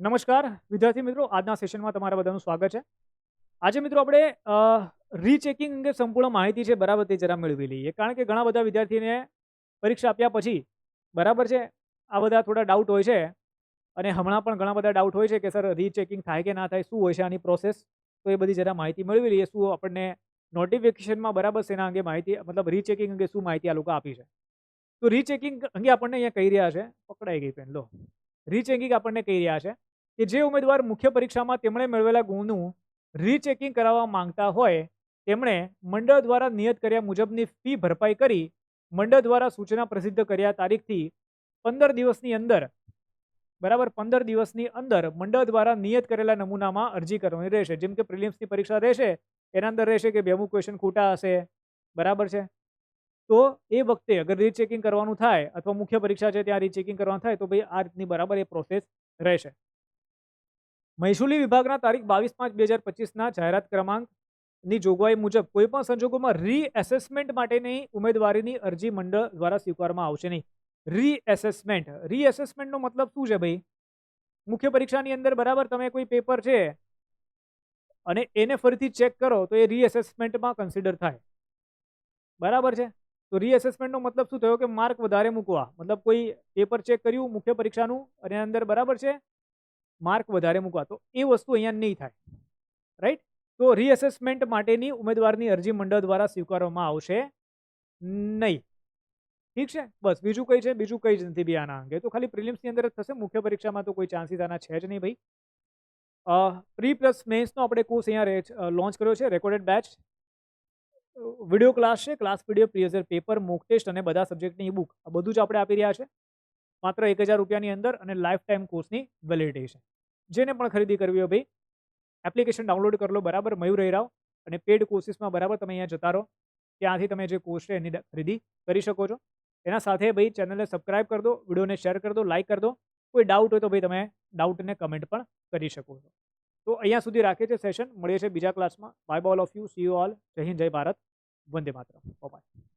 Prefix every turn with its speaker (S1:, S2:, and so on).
S1: નમસ્કાર, વિદ્યાર્થી મિત્રો. આજના સેશનમાં તમારા બધાનું સ્વાગત છે. આજે મિત્રો આપણે રીચેકિંગ અંગે સંપૂર્ણ માહિતી છે, બરાબર તે જરા મેળવી લઈએ. કારણ કે ઘણા બધા વિદ્યાર્થીને પરીક્ષા આપ્યા પછી, બરાબર છે, આ બધા થોડા ડાઉટ હોય છે. અને હમણાં પણ ઘણા બધા ડાઉટ હોય છે કે સર રીચેકિંગ થાય કે ના થાય? શું હોય છે આની પ્રોસેસ તો એ બધી જરા માહિતી મેળવી લઈએ, શું આપણને નોટિફિકેશનમાં બરાબર છે એના અંગે માહિતી, મતલબ રીચેકિંગ અંગે શું માહિતી આ લોકો આપી છે. તો રીચેકિંગ અંગે આપણને અહીંયા કહી રહ્યા છે. પકડાઈ ગઈ પેન લો. રીચેકિંગ આપણને કહી રહ્યા છે. કે જે ઉમેદવાર મુખ્ય પરીક્ષામાં તેમણે મેળવેલા ગુણનું રીચેકિંગ કરાવવા માંગતા હોય, તેમણે મંડળ દ્વારા નિયત કર્યા મુજબની ફી ભરપાઈ કરી, મંડળ દ્વારા સૂચના પ્રસિદ્ધ કર્યા તારીખથી પંદર દિવસની અંદર, બરાબર પંદર દિવસની અંદર મંડળ દ્વારા નિયત કરેલા નમૂનામાં અરજી કરવાની રહેશે. જેમ કે પ્રિલિમ્સની પરીક્ષા રહેશે, એના અંદર રહેશે કે બેમું ક્વેશ્ચન ખોટા હશે, બરાબર છે? તો એ વખતે અગર રીચેકિંગ કરવાનું થાય અથવા મુખ્ય પરીક્ષા છે ત્યાં રીચેકિંગ કરવાનું થાય તો ભાઈ આ રીતની બરાબર એ પ્રોસેસ રહેશે. મહેસૂલી વિભાગના તારીખ બાવીસ પાંચ બે હજાર પચીસના જાહેરાત ક્રમાંકની જોગવાઈ મુજબ કોઈપણ સંજોગોમાં રીએસેસમેન્ટ માટેની ઉમેદવારીની અરજી મંડળ દ્વારા સ્વીકારવામાં આવશે નહીં. રીએસેસમેન્ટ રીએસેસમેન્ટનો મતલબ શું છે ભાઈ? મુખ્ય પરીક્ષાની અંદર બરાબર તમે કોઈ પેપર છે અને એને ફરીથી ચેક કરો તો એ રીએસેસમેન્ટમાં કન્સિડર થાય. બરાબર છે? તો રીએસેસમેન્ટનો મતલબ શું થયો કે માર્ક વધારે મૂકવા. મતલબ કોઈ પેપર ચેક કર્યું, મુખ્ય પરીક્ષાનું, અને અંદર બરાબર છે? માર્ક વધારે મૂકવા, તો એ વસ્તુ અહીંયા નહીં થાય. રાઈટ તો રીએસેસમેન્ટ માટેની ઉમેદવારની અરજી મંડળ દ્વારા સ્વીકારવામાં આવશે નહીં. ઠીક છે? બસ, બીજું કઈ છે? બીજું કઈ જ નથી બી આના અંગે. તો ખાલી પ્રિલિમ્સની અંદર જ થશે. મુખ્ય પરીક્ષામાં તો કોઈ ચાન્સીસ આના છે જ નહીં ભાઈ. પ્રી પ્લસ મેન્સનો આપણે કોર્સ અહીંયા લોન્ચ કર્યો છે રેકોર્ડેડ બેચ વીડિયો ક્લાસ છે ક્લાસ વીડિયો પ્રિયઝર પેપર મોક ટેસ્ટ અને બધા સબ્જેક્ટની બુક આ બધું જ આપણે આપી રહ્યા છે. માત્ર એક હજાર રૂપિયાની અંદર અને લાઈફ ટાઈમ કોર્સની વેલિડિટી છે જેને પણ ખરીદી કરવી હોય ભાઈ એપ્લિકેશન ડાઉનલોડ કરી લો, બરાબર? મયુર રહી અને પેડ કોર્સિસમાં બરાબર તમે અહીંયા જતા રહો. ત્યાંથી તમે જે કોર્સ છે એની ખરીદી કરી શકો છો. એના સાથે ભાઈ ચેનલને સબસ્ક્રાઇબ કરી દો, વિડીયોને શેર કરી દો લાઇક કરી દો. કોઈ ડાઉટ હોય તો ભાઈ તમે ડાઉટને કમેન્ટ પણ કરી શકો છો. તો અહીંયા સુધી રાખીએ છીએ સેશન મળીએ છીએ બીજા ક્લાસમાં બાય બોલ of you see you all જય હિન્દ, જય ભારત. વંદે માતરમ. બાય